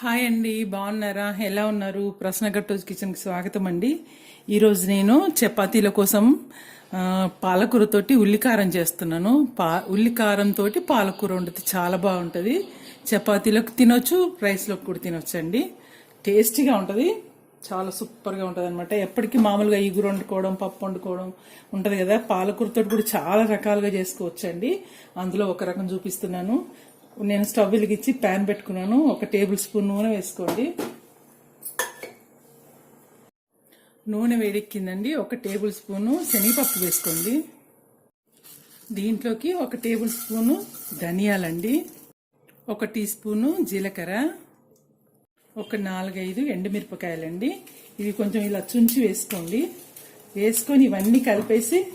Hi అండి బాగున్నారా? ఎలా ఉన్నారు? ప్రశ్నగట్టోజ్ కిచెన్కి స్వాగతం అండి. ఈరోజు నేను చపాతీల కోసం పాలకూరతోటి ఉల్లికారం చేస్తున్నాను. పా ఉల్లికారంతో పాలకూర ఉంటుంది చాలా బాగుంటుంది. చపాతీలకు తినొచ్చు రైస్లోకి కూడా తినొచ్చు అండి టేస్టీగా ఉంటుంది. చాలా సూపర్గా ఉంటుంది అనమాట ఎప్పటికీ మామూలుగా ఈగురు వండుకోవడం పప్పు వండుకోవడం ఉంటుంది కదా. పాలకూరతో కూడా చాలా రకాలుగా చేసుకోవచ్చు అండి అందులో ఒక రకం చూపిస్తున్నాను. నేను స్టవ్ వెలిగించి ప్యాన్ పెట్టుకున్నాను. ఒక టేబుల్ స్పూన్ నూనె వేసుకోండి. నూనె వేడెక్కిందండి. ఒక టేబుల్ స్పూను శనగపప్పు వేసుకోండి. దీంట్లోకి ఒక టేబుల్ స్పూను ధనియాలండి. ఒక టీ స్పూను జీలకర్ర. ఒక నాలుగైదు ఎండుమిరపకాయలండి. ఇవి కొంచెం ఇలా చుంచి వేసుకోండి. వేసుకొని ఇవన్నీ కలిపేసి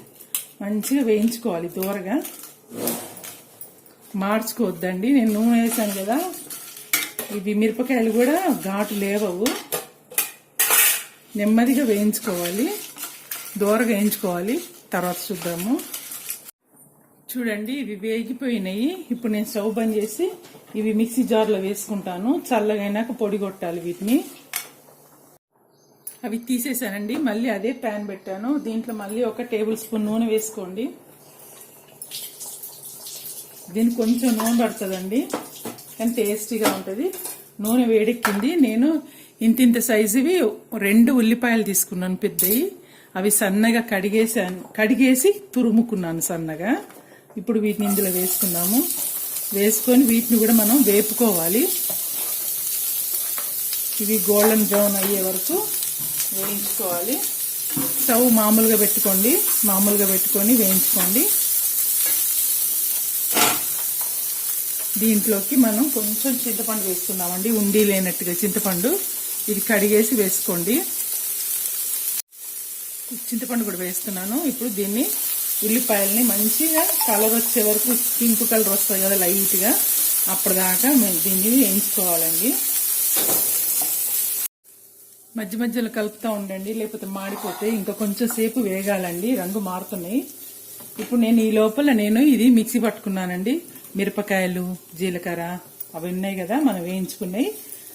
మంచిగా వేయించుకోవాలి దూరగా. మార్చుకోవద్దండి. నేను నూనె వేసాను కదా. ఇవి మిరపకాయలు కూడా ఘాటు లేవవు. నెమ్మదిగా వేయించుకోవాలి. దూరగా వేయించుకోవాలి. తర్వాత చూద్దాము. చూడండి ఇవి వేగిపోయినాయి. ఇప్పుడు నేను స్టవ్ బంద్ చేసి ఇవి మిక్సీ జార్లో వేసుకుంటాను. చల్లగైనాక పొడి కొట్టాలి వీటిని. అవి తీసేసానండి. మళ్ళీ అదే ప్యాన్ పెట్టాను. దీంట్లో మళ్ళీ ఒక టేబుల్ స్పూన్ నూనె వేసుకోండి. దీనికి కొంచెం నూనె పడుతుందండి. కానీ టేస్టీగా ఉంటుంది. నూనె వేడెక్కింది. నేను ఇంత ఇంత సైజువి రెండు ఉల్లిపాయలు తీసుకున్నాను పెద్దవి అవి సన్నగా కడిగేసాను కడిగేసి తురుముకున్నాను సన్నగా. ఇప్పుడు వీటిని ఇందులో వేసుకున్నాము వేసుకొని వీటిని కూడా మనం వేపుకోవాలి. ఇవి గోల్డెన్ బ్రౌన్ అయ్యే వరకు వేయించుకోవాలి. స్టవ్ మామూలుగా పెట్టుకోండి. మామూలుగా పెట్టుకొని వేయించుకోండి. దీంట్లోకి మనం కొంచెం చింతపండు వేసుకుందామండి. ఉండి లేనట్టుగా చింతపండు ఇది కడిగేసి వేసుకోండి. చింతపండు కూడా వేస్తున్నాను. ఇప్పుడు దీన్ని ఉల్లిపాయల్ని మంచిగా కలర్ వచ్చే వరకు పింక్ కలర్ వస్తుంది కదా లైట్గా. అప్పటిదాకా మేము దీన్ని వేయించుకోవాలండి. మధ్య మధ్యలో కలుపుతూ ఉండండి లేకపోతే మాడిపోతే ఇంకా కొంచెం సేపు వేగాలండి. రంగు మారుతున్నాయి. ఇప్పుడు నేను ఈ లోపల నేను ఇది మిక్సీ పట్టుకున్నానండి. మిరపకాయలు జీలకర్ర అవి ఉన్నాయి కదా మనం వేయించుకున్నాయి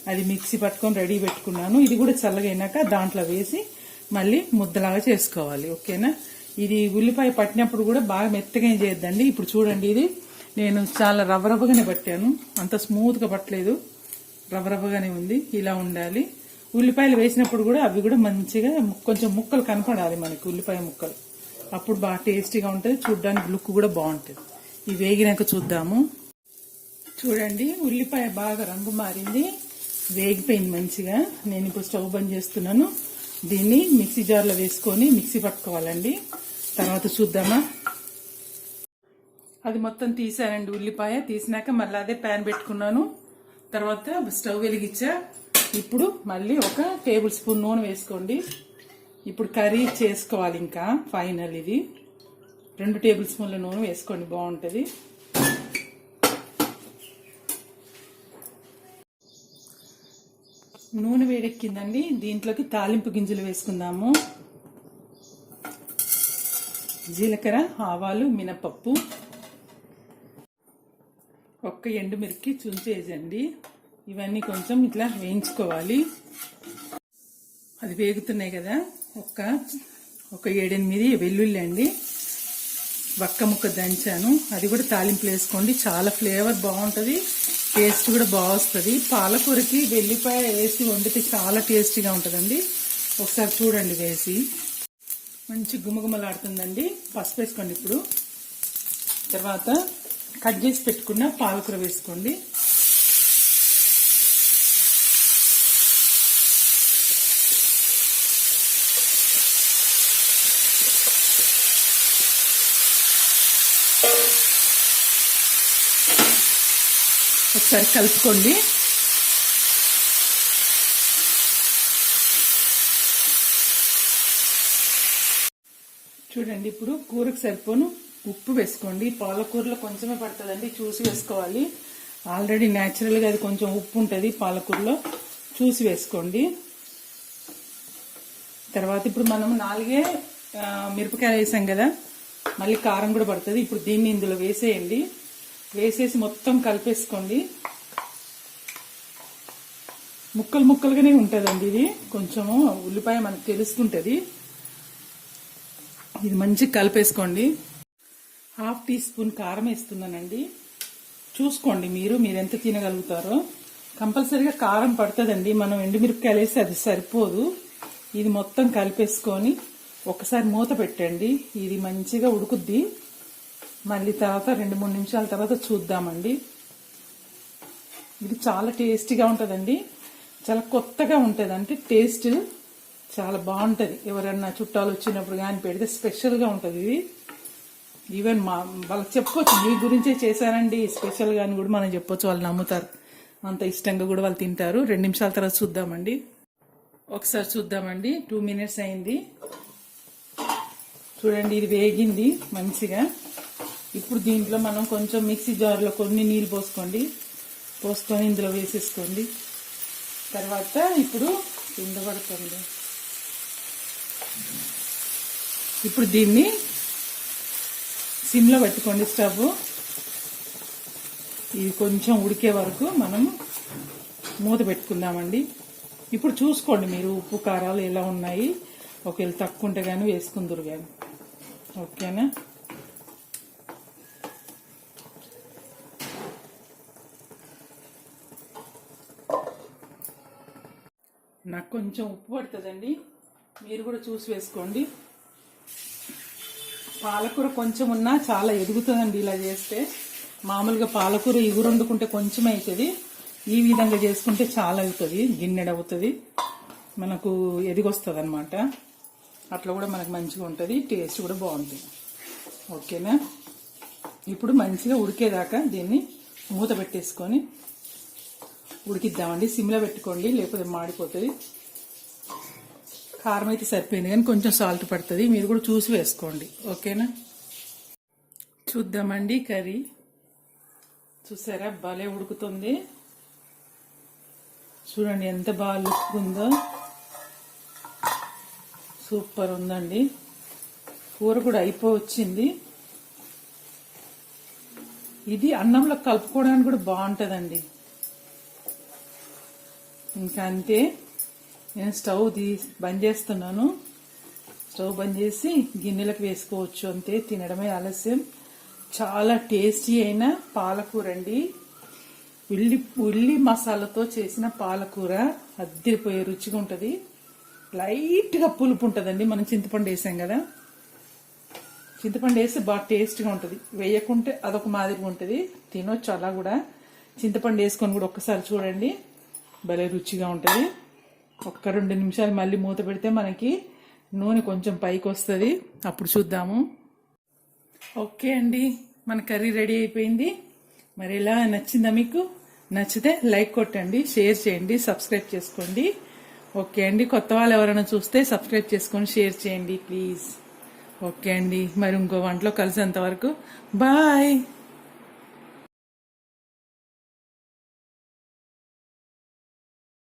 అది మిక్సీ పట్టుకొని రెడీ పెట్టుకున్నాను. ఇది కూడా చల్లగైనాక దాంట్లో వేసి మళ్ళీ ముద్దలాగా చేసుకోవాలి ఓకేనా? ఇది ఉల్లిపాయ పట్టినప్పుడు కూడా బాగా మెత్తగా ఏం చేయొద్దండి. ఇప్పుడు చూడండి ఇది నేను చాలా రవ్వ పట్టాను. అంత స్మూత్గా పట్టలేదు. రవ్వరవ్వగానే ఉంది. ఇలా ఉండాలి. ఉల్లిపాయలు వేసినప్పుడు కూడా అవి కూడా మంచిగా కొంచెం ముక్కలు కనపడాలి మనకి ఉల్లిపాయ ముక్కలు. అప్పుడు బాగా టేస్టీగా ఉంటుంది. చూడడానికి లుక్ కూడా బాగుంటుంది. ఇవి వేగినాక చూద్దాము. చూడండి ఉల్లిపాయ బాగా రంగు మారింది. వేగిపోయింది మంచిగా. నేను ఇప్పుడు స్టవ్ బంద్ చేస్తున్నాను. దీన్ని మిక్సీ జార్లో వేసుకొని మిక్సీ పట్టుకోవాలండి. తర్వాత చూద్దామా? అది మొత్తం తీసానండి ఉల్లిపాయ. తీసినాక మళ్ళీ అదే ప్యాన్ పెట్టుకున్నాను. తర్వాత స్టవ్ వెలిగించా. ఇప్పుడు మళ్ళీ ఒక టేబుల్ స్పూన్ నూనె వేసుకోండి. ఇప్పుడు కర్రీ చేసుకోవాలి ఇంకా ఫైనల్ ఇది. రెండు టేబుల్ స్పూన్ల నూనె వేసుకోండి బాగుంటుంది. నూనె వేడెక్కిందండి. దీంట్లోకి తాలింపు గింజలు వేసుకుందాము. జీలకర్ర ఆవాలు మినపప్పు. ఒక్క ఎండుమిరికి చుంచేసండి ఇవన్నీ కొంచెం ఇట్లా వేయించుకోవాలి. అది వేగుతున్నాయి కదా. ఒక్క ఒక ఏడెనిమిది వెల్లుల్లి అండి. వక్క ముక్క దంచాను. అది కూడా తాలింపులు వేసుకోండి. చాలా ఫ్లేవర్ బాగుంటుంది. టేస్ట్ కూడా బాగా వస్తుంది. పాలకూరకి వెల్లిపాయ వేసి వండితే చాలా టేస్టీగా ఉంటుందండి. ఒకసారి చూడండి వేసి. మంచి గుమగుమలాడుతుందండి. పసుపు వేసుకోండి ఇప్పుడు. తర్వాత కట్ చేసి పెట్టుకున్న పాలకూర వేసుకోండి. ఒకసారి కలుపుకోండి. చూడండి ఇప్పుడు కూరకు సరిపోను. ఉప్పు వేసుకోండి. పాలకూరలో కొంచెమే పడుతుందండి. చూసి వేసుకోవాలి. ఆల్రెడీ న్యాచురల్గా అది కొంచెం ఉప్పు ఉంటుంది పాలకూరలో. చూసి వేసుకోండి. తర్వాత ఇప్పుడు మనం నాలుగే మిరపకాయలు వేసాం కదా. మళ్ళీ కారం కూడా పడుతుంది. ఇప్పుడు దీన్ని ఇందులో వేసేయండి. వేసేసి మొత్తం కలిపేసుకోండి. ముక్కలు ముక్కలుగానే ఉంటుందండి ఇది. కొంచెము ఉల్లిపాయ మనకు తెలుస్తుంటుంది ఇది మంచిగా కలిపేసుకోండి. హాఫ్ టీ స్పూన్ కారం వేస్తున్నానండి. చూసుకోండి మీరు మీరు ఎంత తినగలుగుతారో. కంపల్సరీగా కారం పడుతుందండి. మనం ఎండుమిరపకాయలు వేసి అది సరిపోదు. ఇది మొత్తం కలిపేసుకొని ఒకసారి మూత పెట్టండి. ఇది మంచిగా ఉడుకుద్ది. మళ్ళీ తర్వాత రెండు మూడు నిమిషాల తర్వాత చూద్దామండి. ఇది చాలా టేస్టీగా ఉంటుందండి. చాలా కొత్తగా ఉంటుంది అంటే టేస్ట్ చాలా బాగుంటుంది. ఎవరన్నా చుట్టాలు వచ్చినప్పుడు కానీ పెడితే స్పెషల్గా ఉంటుంది ఇది. ఈవెన్ మా వాళ్ళకి చెప్పొచ్చు మీ గురించే చేశానండి స్పెషల్గా అని కూడా మనం చెప్పొచ్చు వాళ్ళు నమ్ముతారు. అంత ఇష్టంగా కూడా వాళ్ళు తింటారు. రెండు నిమిషాల తర్వాత చూద్దామండి. ఒకసారి చూద్దామండి. టూ మినిట్స్ అయింది. చూడండి ఇది వేగింది మంచిగా. ఇప్పుడు దీంట్లో మనం కొంచెం మిక్సీ జార్లో కొన్ని నీళ్ళు పోసుకోండి. పోసుకొని ఇందులో వేసేసుకోండి. తర్వాత ఇప్పుడు కింద పడుతుంది ఇప్పుడు దీన్ని సిమ్లో పెట్టుకోండి స్టవ్. ఇది కొంచెం ఉడికే వరకు మనం మూత పెట్టుకుందామండి. ఇప్పుడు చూసుకోండి మీరు ఉప్పు కారాలు ఎలా ఉన్నాయి. ఒకవేళ తక్కువ ఉంటే కానీ వేసుకుందరు కానీ ఓకేనా? నాకు కొంచెం ఉప్పు పడుతుందండి. మీరు కూడా చూసి వేసుకోండి. పాలకూర కొంచెం ఉన్నా చాలా ఎదుగుతుందండి ఇలా చేస్తే. మామూలుగా పాలకూర ఇగురు వండుకుంటే కొంచెం అవుతుంది. ఈ విధంగా చేసుకుంటే చాలా అవుతుంది. గిన్నెడ అవుతుంది. మనకు ఎదిగొస్తుంది అనమాట అట్లా కూడా మనకు మంచిగా ఉంటుంది. టేస్ట్ కూడా బాగుంటుంది. ఓకేనా? ఇప్పుడు మంచిగా ఉడికేదాకా దీన్ని మూత పెట్టేసుకొని ఉడికిద్దామండి. సిమ్లో పెట్టుకోండి లేకపోతే మాడిపోతుంది. కారం అయితే సరిపోయింది కానీ కొంచెం సాల్ట్ పడుతుంది. మీరు కూడా చూసి వేసుకోండి. ఓకేనా? చూద్దామండి కర్రీ. చూసారా? భలే ఉడుకుతుంది. చూడండి ఎంత బాగా లుక్ ఉందో సూపర్ ఉందండి. కూర కూడా అయిపోవచ్చింది. ఇది అన్నంలో కలుపుకోవడానికి కూడా బాగుంటుందండి. ఇంకా అంతే నేను స్టవ్ తీ బంద్ చేస్తున్నాను. స్టవ్ బంద్ చేసి గిన్నెలకు వేసుకోవచ్చు అంతే. తినడమే ఆలస్యం. చాలా టేస్టీ అయిన పాలకూర అండి ఉల్లి ఉల్లి మసాలాతో చేసిన పాలకూర అద్దరిపోయే రుచిగా ఉంటుంది. లైట్గా పులుపు ఉంటుందండి. మనం చింతపండు వేసాం కదా. చింతపండు వేస్తే బాగా టేస్ట్గా ఉంటుంది. వేయకుంటే అదొక మాదిరిగా ఉంటుంది. తినొచ్చు అలా కూడా. చింతపండు వేసుకొని కూడా ఒక్కసారి చూడండి. భలే రుచిగా ఉంటుంది. ఒక్క రెండు నిమిషాలు మళ్ళీ మూత పెడితే మనకి నూనె కొంచెం పైకి వస్తుంది అప్పుడు చూద్దాము. ఓకే అండి మన కర్రీ రెడీ అయిపోయింది. మరి ఎలా నచ్చిందా మీకు? నచ్చితే లైక్ కొట్టండి షేర్ చేయండి సబ్స్క్రైబ్ చేసుకోండి. ఓకే అండి కొత్త వాళ్ళు ఎవరైనా చూస్తే సబ్స్క్రైబ్ చేసుకొని షేర్ చేయండి ప్లీజ్. ఓకే అండి మరి ఇంకో వంటలో కలిసేంత వరకు బాయ్!